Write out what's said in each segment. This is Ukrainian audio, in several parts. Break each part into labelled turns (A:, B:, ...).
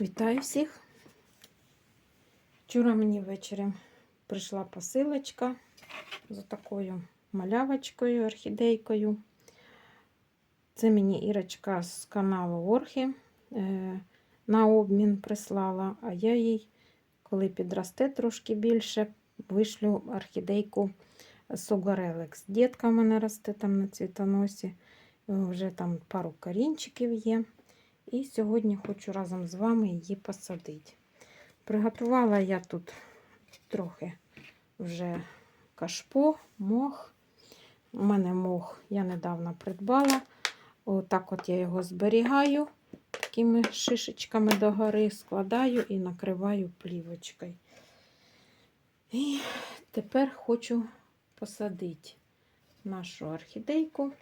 A: Вітаю всіх. Вчора мені ввечері прийшла посилочка з такою малявочкою, орхідейкою. Це мені Ірочка з каналу Орхи е, на обмін прислала, а я їй, коли підросте трошки більше, вишлю орхідейку Сугарелекс. Дітка в мене росте там на цвітоносі, вже там пару корінчиків є. І сьогодні хочу разом з вами її посадити. Приготувала я тут трохи вже кашпо, мох. У мене мох я недавно придбала. Отак от я його зберігаю такими шишечками догори, складаю і накриваю плівочкою. І тепер хочу посадити нашу орхідейку,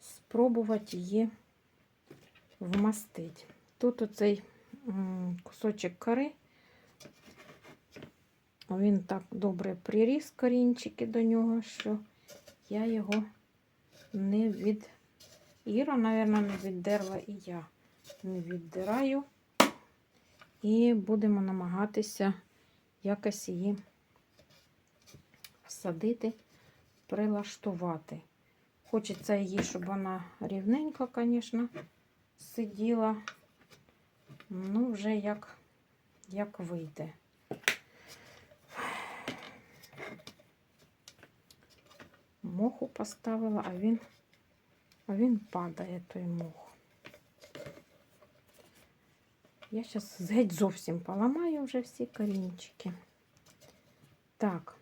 A: спробувати її вмастить. Тут оцей кусочок кори, він так добре приріс корінчики до нього, що я його не від Іра, мабуть, не віддерла і я не віддираю. І будемо намагатися якось її всадити, прилаштувати. Хочеться її, щоб вона рівненько, звісно, сиділа, ну, вже як, як вийде. Моху поставила, а він, а він падає, той мох. Я зараз геть зовсім поламаю вже всі корінчики. Так,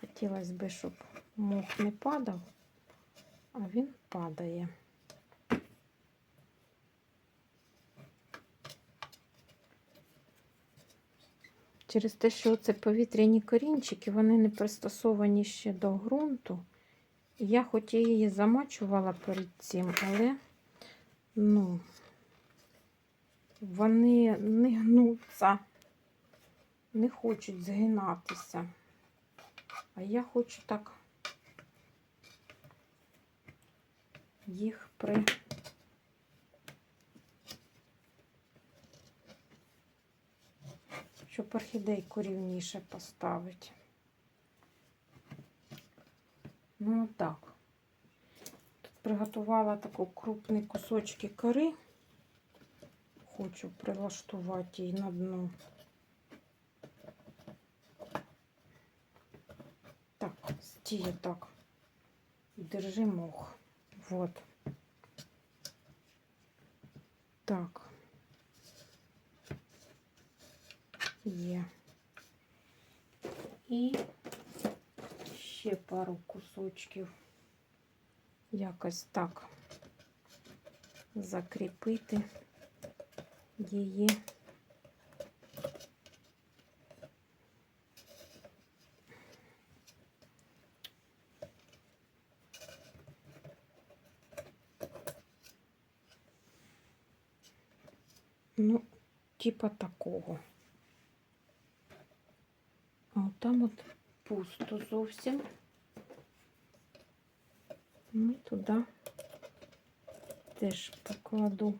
A: хотілося б, щоб мох не падав а він падає. Через те, що це повітряні корінчики, вони не пристосовані ще до ґрунту. Я хоч і її замачувала перед цим, але ну, вони не гнуться, не хочуть згинатися. А я хочу так їх при щоб орхідейку рівніше поставити. Ну так. Тут приготувала таку крупний кусочки кори. Хочу прилаштувати її на дно. Так, стіє так. Держи мох. Вот. Так. Є. І ще пару кусочків якось так закріпити її. Ну, типа такого. Там от пусто зовсім. Ми туди теж покладу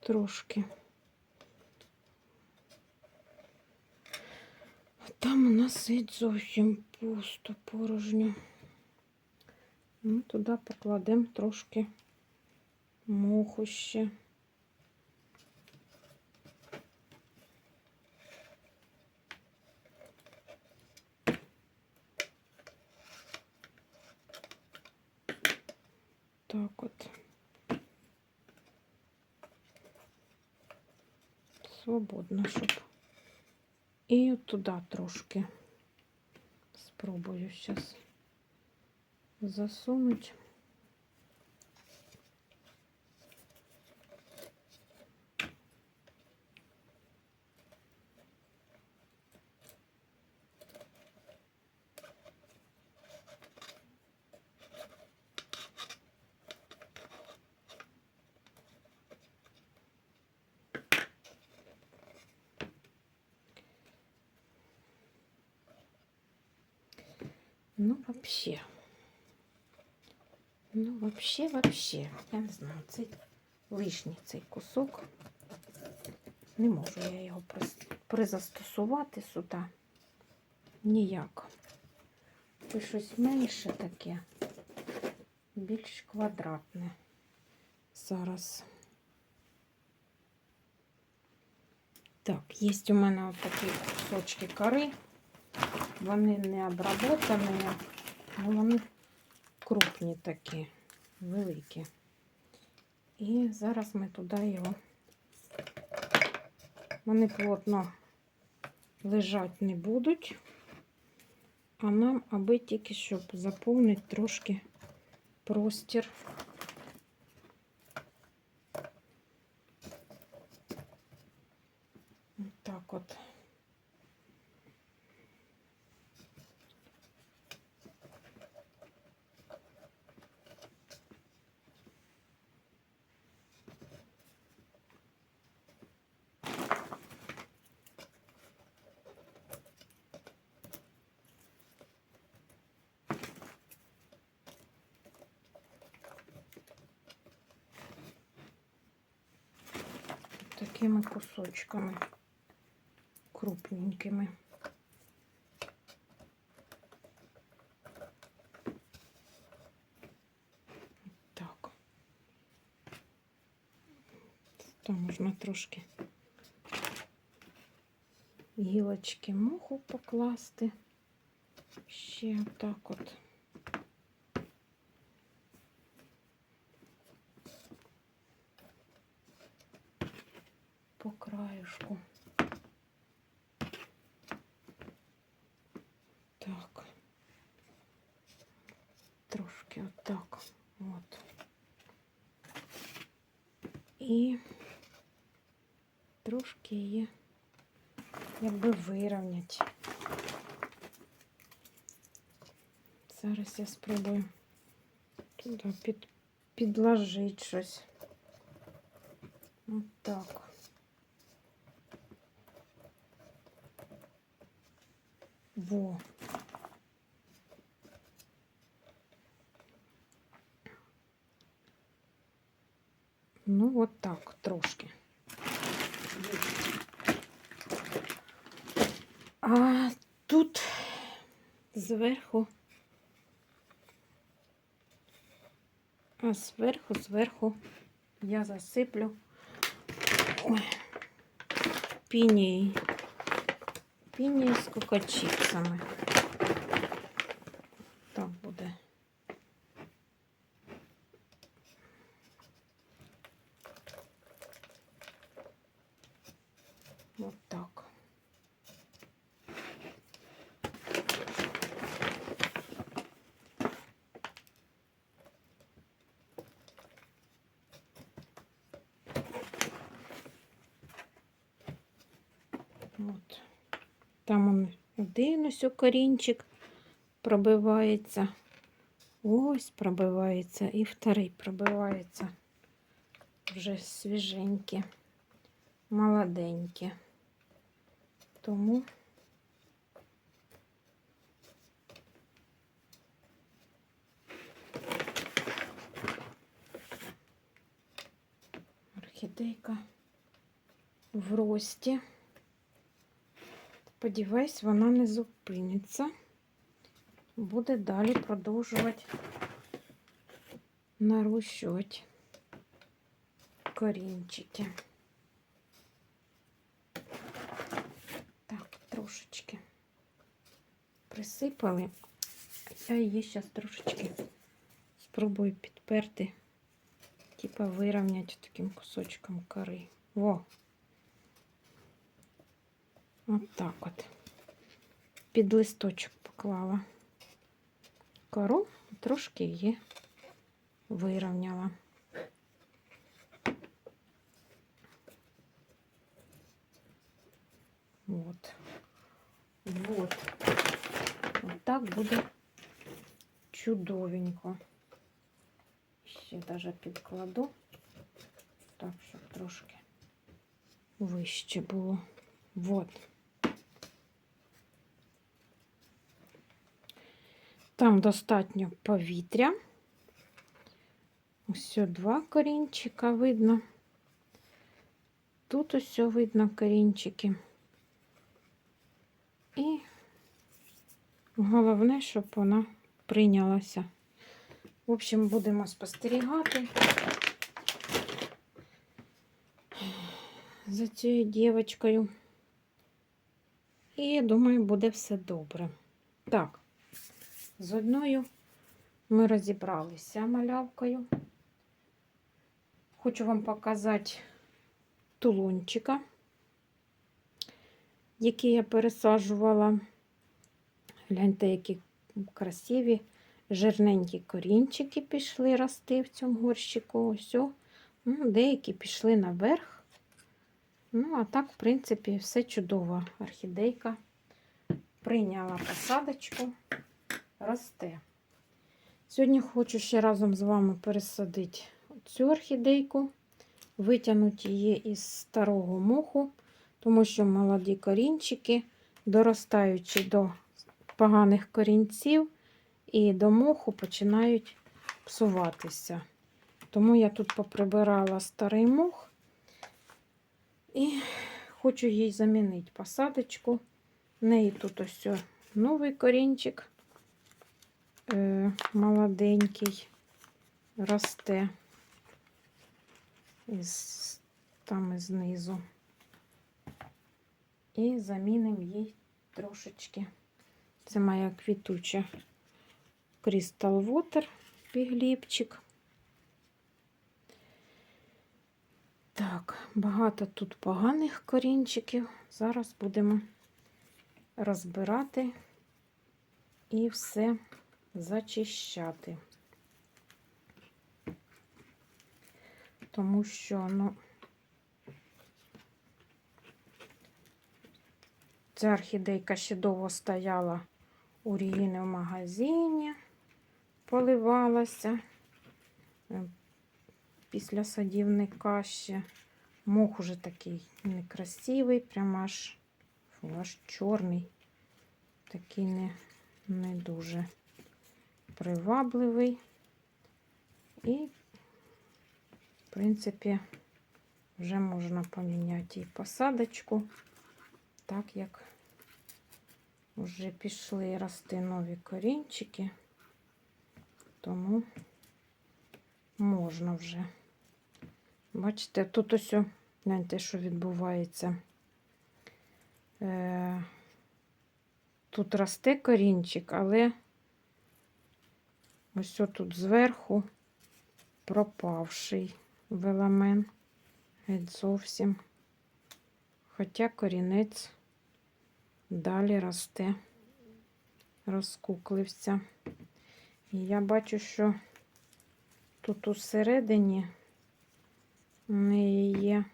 A: трошки. Там у нас геть зовсім пусто порожньо. Ми туди покладемо трошки моху ще. Так от. Свободно, щоб. І туди трошки спробую зараз засунути. Ну, вообще. Ну, вообще, вообще, я не знаю, цей лишній цей кусок. Не можу я його призастосувати сюди. Ніяк. Це щось менше таке, більш квадратне. Зараз. Так, є у мене от такі кусочки кори. Вони не обработані, але вони крупні такі, великі. І зараз ми туди його. Вони плотно лежать не будуть, а нам аби тільки щоб заповнити трошки простір. От Так от. Такими кусочками крупненькими. Так. Там можна трошки гілочки моху покласти. Ще отак от. по краюшку. Так. Трошки отак. От. І трошки її якби вирівняти. Зараз я спробую туди під, підложити щось. Отак. Во. Ну, от так трошки. А тут зверху, а зверху, зверху я засиплю ой, пінією. Піні з кокочіпсами. Так буде. От так. От. Там он один ось корінчик пробивається. Ось пробивається і вторий пробивається. Вже свіженькі, молоденькі. Тому орхідейка в рості. Сподіваюсь, вона не зупиниться. Буде далі продовжувати нарощувати корінчики. Так, трошечки присипали. Я її зараз трошечки спробую підперти, типа вирівняти таким кусочком кори. Во! От так от. Під листочок поклала кору, трошки її вирівняла. От. Вот. От так буде чудовенько. Ще даже підкладу, так, щоб трошки вище було. Вот. Там достатньо повітря, Ось два корінчика видно. Тут ось видно корінчики. І головне, щоб вона прийнялася. В общем, будемо спостерігати за цією дівчинкою. І думаю, буде все добре. Так, з одною ми розібралися малявкою. Хочу вам показати тулончика, який я пересаджувала. Гляньте, які красиві, жирненькі корінчики пішли рости в цьому горщику. Ось. Ну, деякі пішли наверх. Ну, а так, в принципі, все чудово. Орхідейка прийняла посадочку, росте. Сьогодні хочу ще разом з вами пересадити цю орхідейку, витягнути її із старого моху, тому що молоді корінчики, доростаючи до поганих корінців і до моху, починають псуватися. Тому я тут поприбирала старий мох і хочу їй замінити посадочку. В неї тут ось новий корінчик е, молоденький росте із, там і знизу. І замінимо їй трошечки. Це моя квітуча Crystal Water бігліпчик. Так, багато тут поганих корінчиків. Зараз будемо розбирати і все зачищати. Тому що, ну, ця орхідейка ще довго стояла у Ріїни в магазині, поливалася. Е, Після садівника ще мох уже такий некрасивий, прямо аж, аж чорний, такий не, не дуже привабливий. І, в принципі, вже можна поміняти і посадочку, так як вже пішли рости нові корінчики, тому можна вже. Бачите, тут ось, гляньте, що відбувається. Е, Тут росте корінчик, але ось тут зверху пропавший веламен. Геть зовсім. Хоча корінець далі росте, розкуклився. І я бачу, що тут усередині у неї є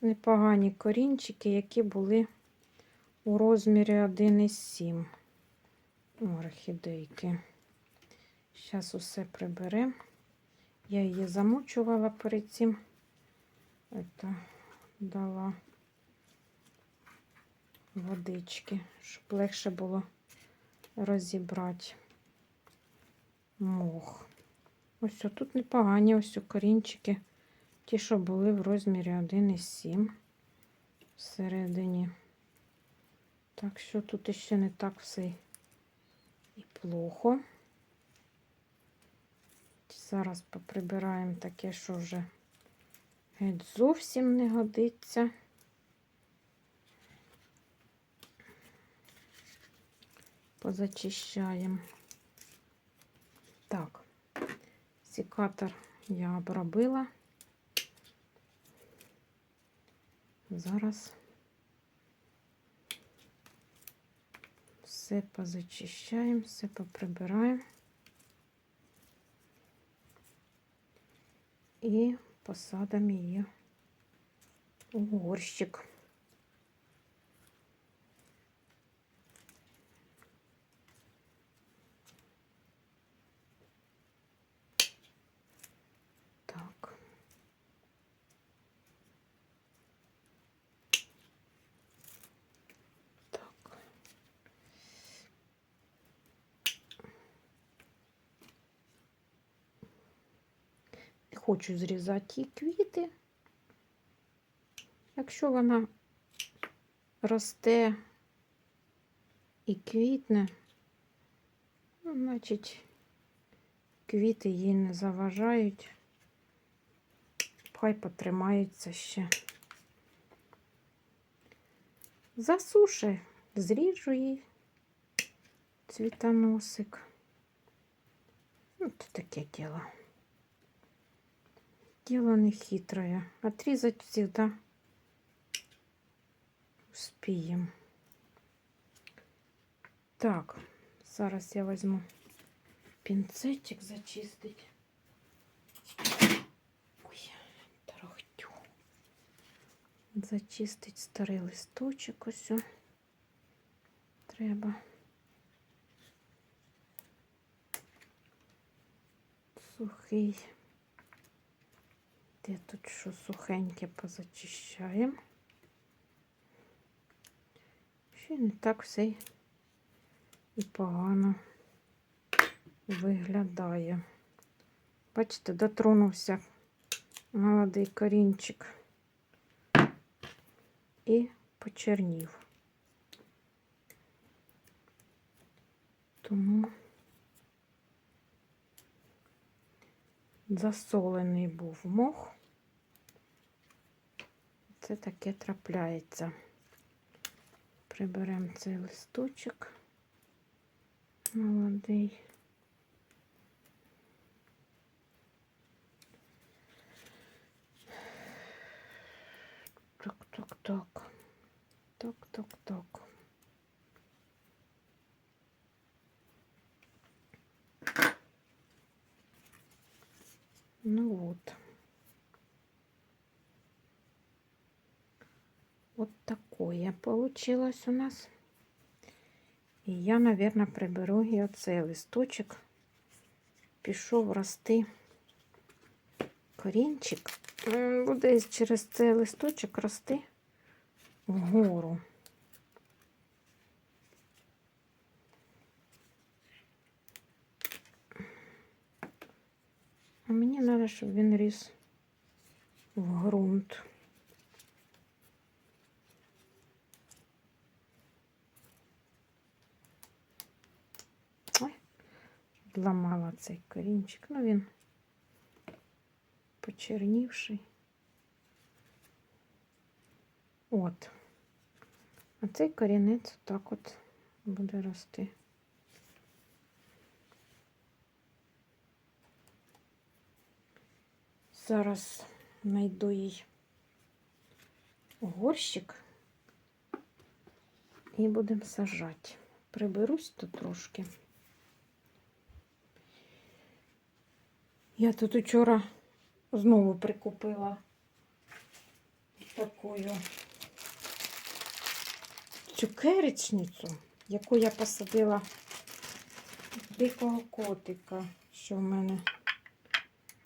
A: непогані корінчики, які були у розмірі 1,7 орхідейки. Зараз усе приберемо. Я її замочувала перед цим. Это дала водички, щоб легше було розібрати мох. Ось тут непогані ось корінчики. Ті, що були в розмірі 1,7 всередині. Так що тут ще не так все і плохо. Зараз поприбираємо таке, що вже геть зовсім не годиться. Позачищаємо. Так, секатор я обробила. Зараз все позачищаємо, все поприбираємо і посадимо її у горщик. Так. Так. Хочу зрізати її квіти. Якщо вона росте і квітне, ну, значить, квіти їй не заважають. Хай потримаються ще. Засуши, зріжу їй цвітоносик. Ну, то таке дело. Дело не хитрое. Отрезать всегда успеем. Так, зараз я возьму пінцетик зачистить. Ой, тарахтю. Зачистить старий листочок ось. Треба. Сухий. Де тут що сухеньке позачищаємо. Ще не так все і погано виглядає. Бачите, дотронувся молодий корінчик і почернів. Тому засолений був мох. Це таке трапляється. Приберемо цей листочок молодий. Так, так, так. Так, так, так. Ну вот. Такое получилось у нас. І я, наверное, приберу і оцей листочок. Пішов рости корінчик. Буде через цей листочок рости вгору. А щоб він ріс в ґрунт. Ой, зламала цей корінчик. Ну він почернівший. От. А цей корінець так от буде рости. Зараз знайду їй горщик і будемо сажати. Приберусь тут трошки. Я тут вчора знову прикупила таку цукеречницю, яку я посадила дикого котика, що в мене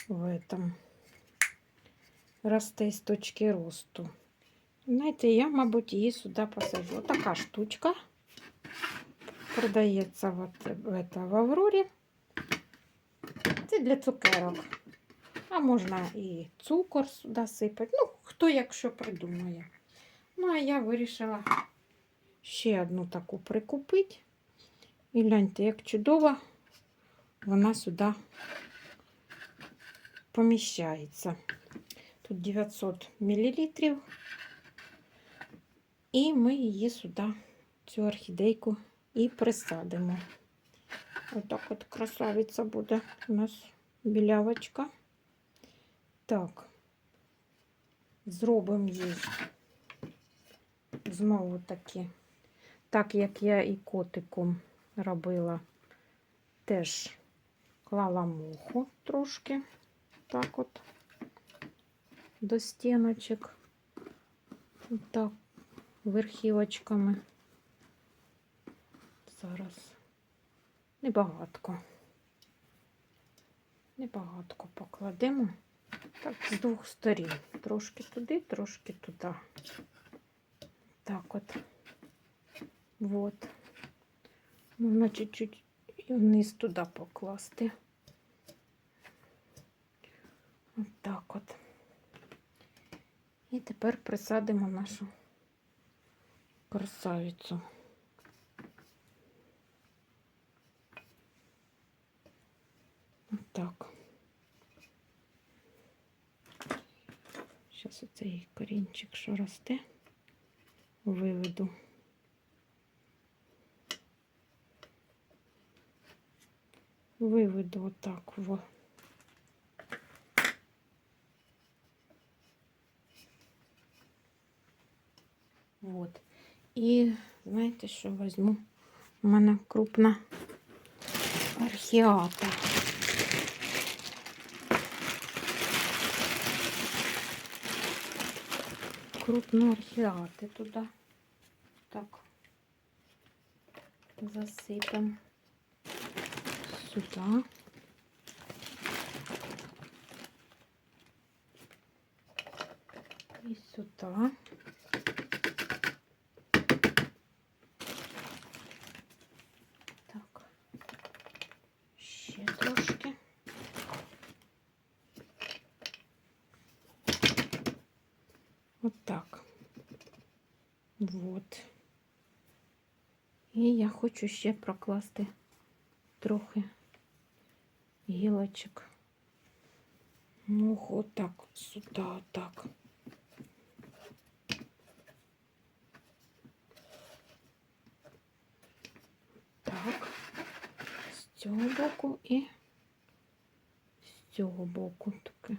A: в этом росте з точки росту. Знаєте, я, мабуть, її сюди посаджу. Така штучка продається в, это, в Аврорі. Це для цукерок. А можна і цукор сюди сипати. Ну, хто якщо придумає. Ну, а я вирішила ще одну таку прикупити. І гляньте, як чудово вона сюди поміщається. Тут 900 мл. І ми її сюди, цю орхідейку, і присадимо. Отак от красавиця буде у нас білявочка. Так, зробимо їй знову таки, так як я і котиком робила, теж клала муху трошки, так от, до стіночок, так, верхівочками. Зараз небагатко. Небагатко покладемо. Так, з двох сторін. Трошки туди, трошки туди. Так от. Вот. Можна чуть-чуть і вниз туди покласти. От так от. І тепер присадимо нашу красавицю. От так. Зараз оцей корінчик, що росте, виведу. Виведу отак в. Вот. І знаєте, що візьму? У мене крупна архіата. Крупну архіати туди. Так. Засипемо сюди. І сюди. Так. Ще трошки. От так. Вот. І я хочу ще прокласти трохи гілочок. Ну, отак, сюди, отак. Так, з цього боку і з цього боку таке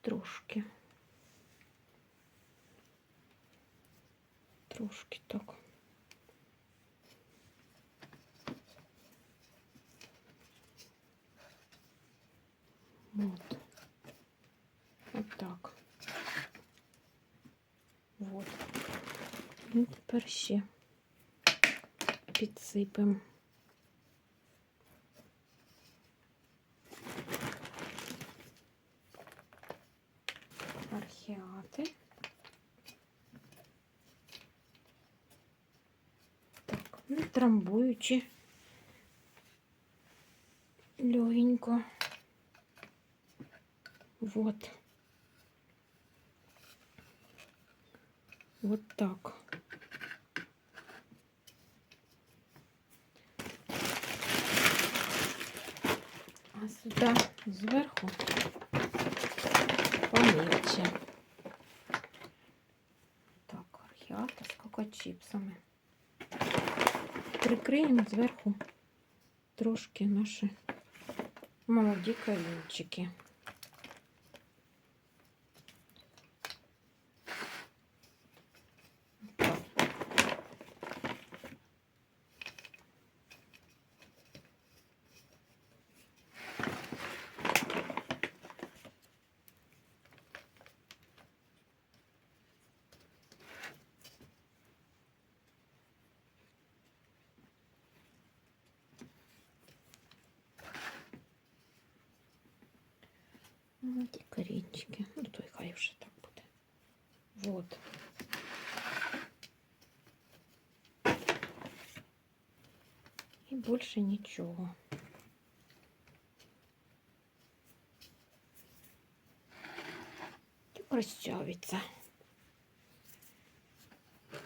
A: трошки. Трошки так. Вот. Вот так. Вот. І тепер ще підсипемо. Археати. Не трамбуючи легенько. Вот. Вот так. А сюда сверху помельче. Так, археата с коко-чипсами. Прикриємо зверху трошки наші молоді калінчики. більше нічого. Та Красавиця.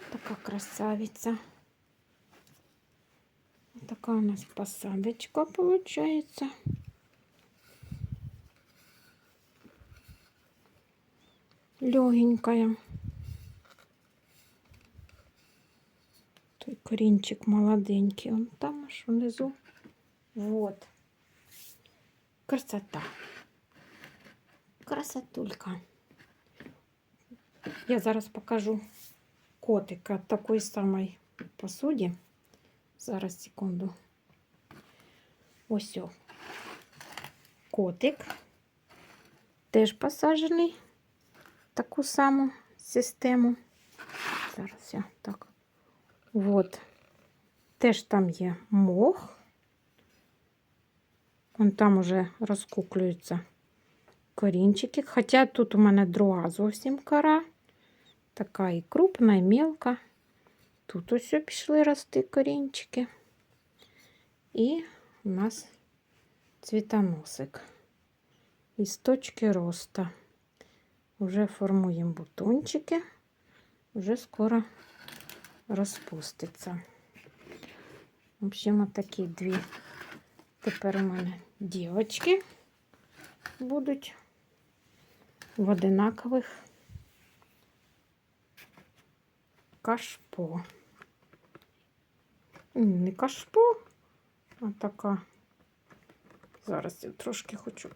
A: Така красавиця. Така у нас посадочка получается. легенькая. Той корінчик молоденький. Он там Аж внизу. Вот. Красота. Красотулька. Я зараз покажу котика в такої самої посуді. Зараз секунду. Ось о. Котик. Теж посаджений таку саму систему. Зараз я так. От. Теж там є мох. Вон там уже розкуклюються корінчики. Хоча тут у мене друга зовсім кора. Така і крупна, і мелка. Тут ось пішли рости корінчики. І у нас цвітоносик. із точки росту. Вже формуємо бутончики, вже скоро розпуститься. В общем, такі дві тепер у мене дівочки будуть в одинакових кашпо. Не кашпо, а така. Зараз я трошки хочу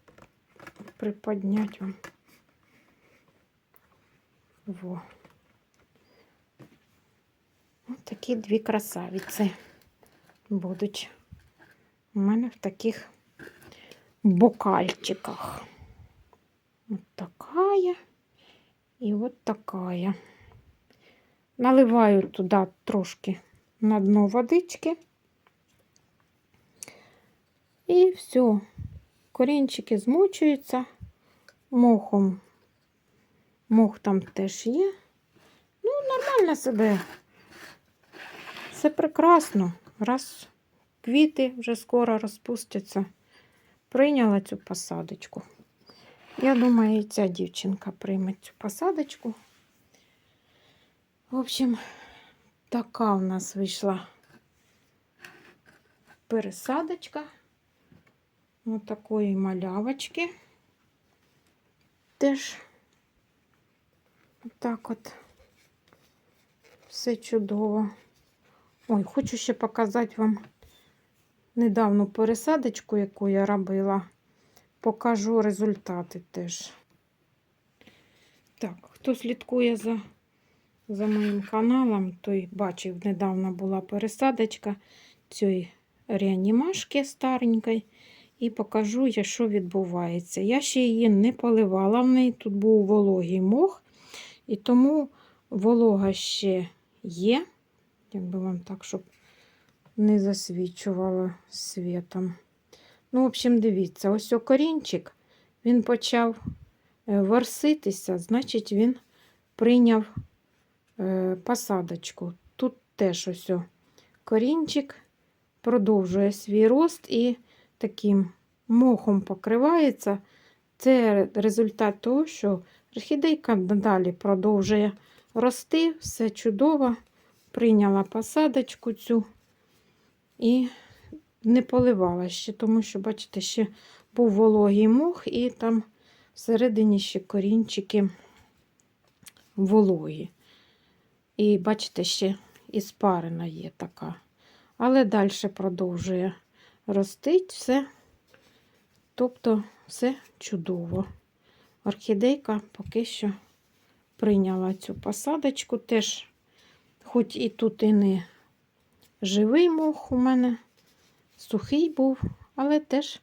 A: приподняти вам. Во. Ось такі дві красавиці будуть у мене в таких бокальчиках. Вот такая и вот такая. Наливаю туда трошки на дно водички. І все. Корінчики змочуються мохом. Мох там теж є. Ну, нормально себе. Все прекрасно. Раз квіти вже скоро розпустяться. Прийняла цю посадочку. Я думаю, і ця дівчинка прийме цю посадочку. В общем, така у нас вийшла пересадочка. Ось такої малявочки. Теж так от все чудово. Ой, хочу ще показати вам недавну пересадочку, яку я робила. Покажу результати теж. Так, хто слідкує за, за моїм каналом, той бачив, недавно була пересадочка цієї реанімашки старенької. І покажу я, що відбувається. Я ще її не поливала, в неї тут був вологий мох, і тому волога ще є. Якби вам так, щоб не засвічувало світом. Ну, в общем, дивіться, ось корінчик, він почав е, ворситися, значить, він прийняв е, посадочку. Тут теж ось корінчик продовжує свій рост і таким мохом покривається. Це результат того, що орхідейка надалі продовжує рости, все чудово. Прийняла посадочку цю і не поливала ще, тому що, бачите, ще був вологий мох, і там всередині ще корінчики вологі. І, бачите, ще і спарена є така. Але далі продовжує ростить все. Тобто, все чудово. Орхідейка поки що прийняла цю посадочку. Теж, хоч і тут і не живий мох у мене, сухий був, але теж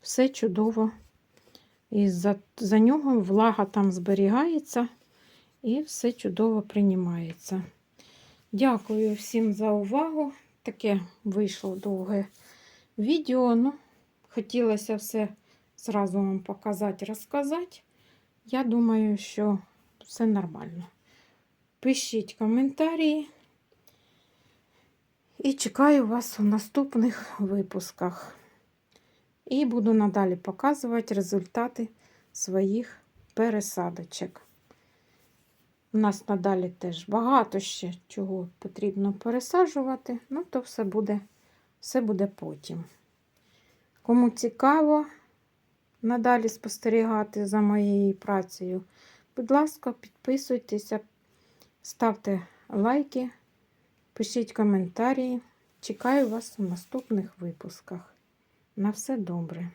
A: все чудово. І за, за нього влага там зберігається і все чудово приймається. Дякую всім за увагу. Таке вийшло довге відео. Ну, хотілося все зразу вам показати, розказати. Я думаю, що все нормально. Пишіть коментарі. І чекаю вас у наступних випусках. І буду надалі показувати результати своїх пересадочок. У нас надалі теж багато ще чого потрібно пересаджувати, ну, то все буде, все буде потім. Кому цікаво надалі спостерігати за моєю працею, будь ласка, підписуйтеся, ставте лайки, пишіть коментарі. Чекаю вас у наступних випусках. На все добре.